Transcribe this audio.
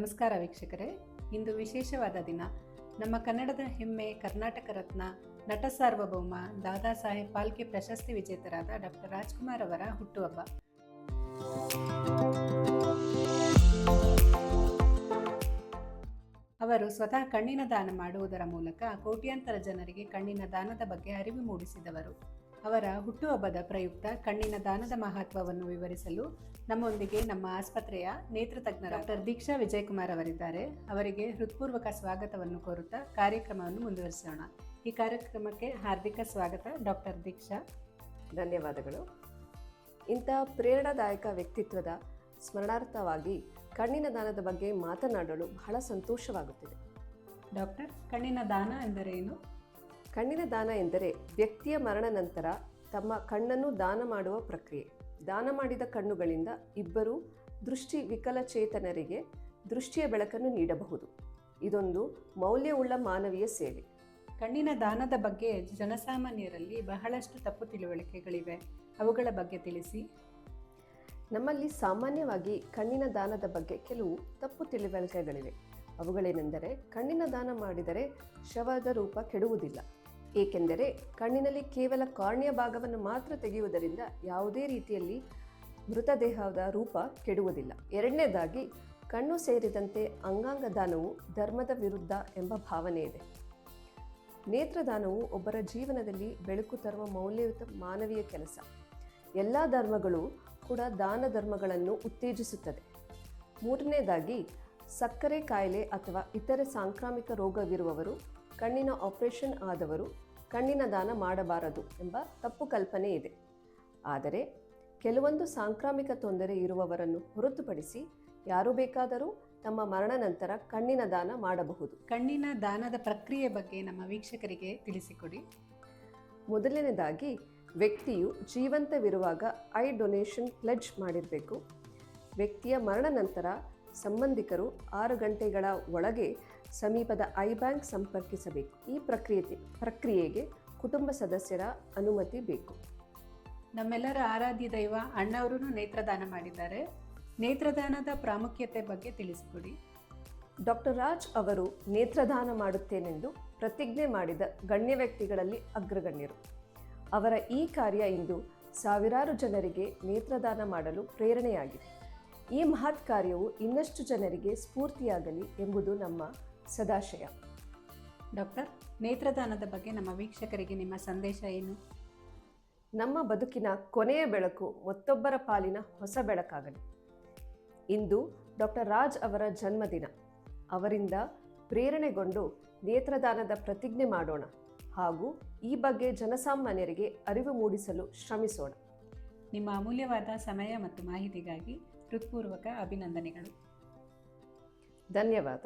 ನಮಸ್ಕಾರ ವೀಕ್ಷಕರೇ. ಇಂದು ವಿಶೇಷವಾದ ದಿನ. ನಮ್ಮ ಕನ್ನಡದ ಹೆಮ್ಮೆ, ಕರ್ನಾಟಕ ರತ್ನ, ನಟ ಸಾರ್ವಭೌಮ, ದಾದಾ ಸಾಹೇಬ್ ಪಾಲ್ಕೆ ಪ್ರಶಸ್ತಿ ವಿಜೇತರಾದ ಡಾಕ್ಟರ್ ರಾಜ್ಕುಮಾರ್ ಅವರ ಹುಟ್ಟುಹಬ್ಬ. ಅವರು ಸ್ವತಃ ಕಣ್ಣಿನ ದಾನ ಮಾಡುವುದರ ಮೂಲಕ ಕೋಟ್ಯಾಂತರ ಜನರಿಗೆ ಕಣ್ಣಿನ ದಾನದ ಬಗ್ಗೆ ಅರಿವು ಮೂಡಿಸಿದವರು. ಅವರ ಹುಟ್ಟುಹಬ್ಬದ ಪ್ರಯುಕ್ತ ಕಣ್ಣಿನ ದಾನದ ಮಹತ್ವವನ್ನು ವಿವರಿಸಲು ನಮ್ಮೊಂದಿಗೆ ನಮ್ಮ ಆಸ್ಪತ್ರೆಯ ನೇತ್ರ ತಜ್ಞ ಡಾಕ್ಟರ್ ದೀಕ್ಷಾ ವಿಜಯಕುಮಾರ್ ಅವರಿದ್ದಾರೆ. ಅವರಿಗೆ ಹೃತ್ಪೂರ್ವಕ ಸ್ವಾಗತವನ್ನು ಕೋರುತ್ತಾ ಕಾರ್ಯಕ್ರಮವನ್ನು ಮುಂದುವರಿಸೋಣ. ಈ ಕಾರ್ಯಕ್ರಮಕ್ಕೆ ಹಾರ್ದಿಕ ಸ್ವಾಗತ ಡಾಕ್ಟರ್ ದೀಕ್ಷಾ. ಧನ್ಯವಾದಗಳು. ಇಂಥ ಪ್ರೇರಣಾದಾಯಕ ವ್ಯಕ್ತಿತ್ವದ ಸ್ಮರಣಾರ್ಥವಾಗಿ ಕಣ್ಣಿನ ದಾನದ ಬಗ್ಗೆ ಮಾತನಾಡಲು ಬಹಳ ಸಂತೋಷವಾಗುತ್ತಿದೆ. ಡಾಕ್ಟರ್ ಕಣ್ಣಿನ ದಾನ ಎಂದರೆ ಏನು? ಕಣ್ಣಿನ ದಾನ ಎಂದರೆ ವ್ಯಕ್ತಿಯ ಮರಣ ನಂತರ ತಮ್ಮ ಕಣ್ಣನ್ನು ದಾನ ಮಾಡುವ ಪ್ರಕ್ರಿಯೆ. ದಾನ ಮಾಡಿದ ಕಣ್ಣುಗಳಿಂದ ಇಬ್ಬರು ದೃಷ್ಟಿ ವಿಕಲಚೇತನರಿಗೆ ದೃಷ್ಟಿಯ ಬೆಳಕನ್ನು ನೀಡಬಹುದು. ಇದೊಂದು ಮೌಲ್ಯವುಳ್ಳ ಮಾನವೀಯ ಸೇವೆ. ಕಣ್ಣಿನ ದಾನದ ಬಗ್ಗೆ ಜನಸಾಮಾನ್ಯರಲ್ಲಿ ಬಹಳಷ್ಟು ತಪ್ಪು ತಿಳುವಳಿಕೆಗಳಿವೆ. ಅವುಗಳ ಬಗ್ಗೆ ತಿಳಿಸಿ. ನಮ್ಮಲ್ಲಿ ಸಾಮಾನ್ಯವಾಗಿ ಕಣ್ಣಿನ ದಾನದ ಬಗ್ಗೆ ಕೆಲವು ತಪ್ಪು ತಿಳುವಳಿಕೆಗಳಿವೆ. ಅವುಗಳೇನೆಂದರೆ ಕಣ್ಣಿನ ದಾನ ಮಾಡಿದರೆ ಶವದ ರೂಪ ಕೆಡುವುದಿಲ್ಲ. ಏಕೆಂದರೆ ಕಣ್ಣಿನಲ್ಲಿ ಕೇವಲ ಕಾರ್ಣ್ಯ ಭಾಗವನ್ನು ಮಾತ್ರ ತೆಗೆಯುವುದರಿಂದ ಯಾವುದೇ ರೀತಿಯಲ್ಲಿ ಮೃತದೇಹದ ರೂಪ ಕೆಡುವುದಿಲ್ಲ. ಎರಡನೇದಾಗಿ, ಕಣ್ಣು ಸೇರಿದಂತೆ ಅಂಗಾಂಗ ದಾನವು ಧರ್ಮದ ವಿರುದ್ಧ ಎಂಬ ಭಾವನೆ ಇದೆ. ನೇತ್ರದಾನವು ಒಬ್ಬರ ಜೀವನದಲ್ಲಿ ಬೆಳಕು ತರುವ ಮೌಲ್ಯಯುತ ಮಾನವೀಯ ಕೆಲಸ. ಎಲ್ಲ ಧರ್ಮಗಳು ಕೂಡ ದಾನ ಧರ್ಮಗಳನ್ನು ಉತ್ತೇಜಿಸುತ್ತದೆ. ಮೂರನೇದಾಗಿ, ಸಕ್ಕರೆ ಕಾಯಿಲೆ ಅಥವಾ ಇತರೆ ಸಾಂಕ್ರಾಮಿಕ ರೋಗವಿರುವವರು ಕಣ್ಣಿನ ಆಪರೇಷನ್ ಆದವರು ಕಣ್ಣಿನ ದಾನ ಮಾಡಬಾರದು ಎಂಬ ತಪ್ಪು ಕಲ್ಪನೆ ಇದೆ. ಆದರೆ ಕೆಲವೊಂದು ಸಾಂಕ್ರಾಮಿಕ ತೊಂದರೆ ಇರುವವರನ್ನು ಹೊರತುಪಡಿಸಿ ಯಾರು ಬೇಕಾದರೂ ತಮ್ಮ ಮರಣ ನಂತರ ಕಣ್ಣಿನ ದಾನ ಮಾಡಬಹುದು. ಕಣ್ಣಿನ ದಾನದ ಪ್ರಕ್ರಿಯೆ ಬಗ್ಗೆ ನಮ್ಮ ವೀಕ್ಷಕರಿಗೆ ತಿಳಿಸಿಕೊಡಿ. ಮೊದಲನೇದಾಗಿ ವ್ಯಕ್ತಿಯು ಜೀವಂತವಿರುವಾಗ ಐ ಡೊನೇಷನ್ ಪ್ಲೆಡ್ಜ್ ಮಾಡಿರಬೇಕು. ವ್ಯಕ್ತಿಯ ಮರಣ ನಂತರ ಸಂಬಂಧಿಕರು ಆರು ಗಂಟೆಗಳ ಒಳಗೆ ಸಮೀಪದ ಐ ಬ್ಯಾಂಕ್ ಸಂಪರ್ಕಿಸಬೇಕು. ಈ ಪ್ರಕ್ರಿಯೆ ಪ್ರಕ್ರಿಯೆಗೆ ಕುಟುಂಬ ಸದಸ್ಯರ ಅನುಮತಿ ಬೇಕು. ನಮ್ಮೆಲ್ಲರ ಆರಾಧ್ಯ ದೈವ ಅಣ್ಣವರು ನೇತ್ರದಾನ ಮಾಡಿದ್ದಾರೆ. ನೇತ್ರದಾನದ ಪ್ರಾಮುಖ್ಯತೆ ಬಗ್ಗೆ ತಿಳಿಸಿಕೊಡಿ. ಡಾಕ್ಟರ್ ರಾಜ್ ಅವರು ನೇತ್ರದಾನ ಮಾಡುತ್ತೇನೆಂದು ಪ್ರತಿಜ್ಞೆ ಮಾಡಿದ ಗಣ್ಯ ವ್ಯಕ್ತಿಗಳಲ್ಲಿ ಅಗ್ರಗಣ್ಯರು. ಅವರ ಈ ಕಾರ್ಯ ಇಂದು ಸಾವಿರಾರು ಜನರಿಗೆ ನೇತ್ರದಾನ ಮಾಡಲು ಪ್ರೇರಣೆಯಾಗಿದೆ. ಈ ಮಹತ್ ಕಾರ್ಯವು ಇನ್ನಷ್ಟು ಜನರಿಗೆ ಸ್ಫೂರ್ತಿಯಾಗಲಿ ಎಂಬುದು ನಮ್ಮ ಸದಾಶಯ. ಡಾಕ್ಟರ್ ನೇತ್ರದಾನದ ಬಗ್ಗೆ ನಮ್ಮ ವೀಕ್ಷಕರಿಗೆ ನಿಮ್ಮ ಸಂದೇಶ ಏನು? ನಮ್ಮ ಬದುಕಿನ ಕೊನೆಯ ಬೆಳಕು ಮತ್ತೊಬ್ಬರ ಪಾಲಿನ ಹೊಸ ಬೆಳಕಾಗಲಿ. ಇಂದು ಡಾಕ್ಟರ್ ರಾಜ್ ಅವರ ಜನ್ಮದಿನ. ಅವರಿಂದ ಪ್ರೇರಣೆಗೊಂಡು ನೇತ್ರದಾನದ ಪ್ರತಿಜ್ಞೆ ಮಾಡೋಣ ಹಾಗೂ ಈ ಬಗ್ಗೆ ಜನಸಾಮಾನ್ಯರಿಗೆ ಅರಿವು ಮೂಡಿಸಲು ಶ್ರಮಿಸೋಣ. ನಿಮ್ಮ ಅಮೂಲ್ಯವಾದ ಸಮಯ ಮತ್ತು ಮಾಹಿತಿಗಾಗಿ ಹೃತ್ಪೂರ್ವಕ ಅಭಿನಂದನೆಗಳು. ಧನ್ಯವಾದ.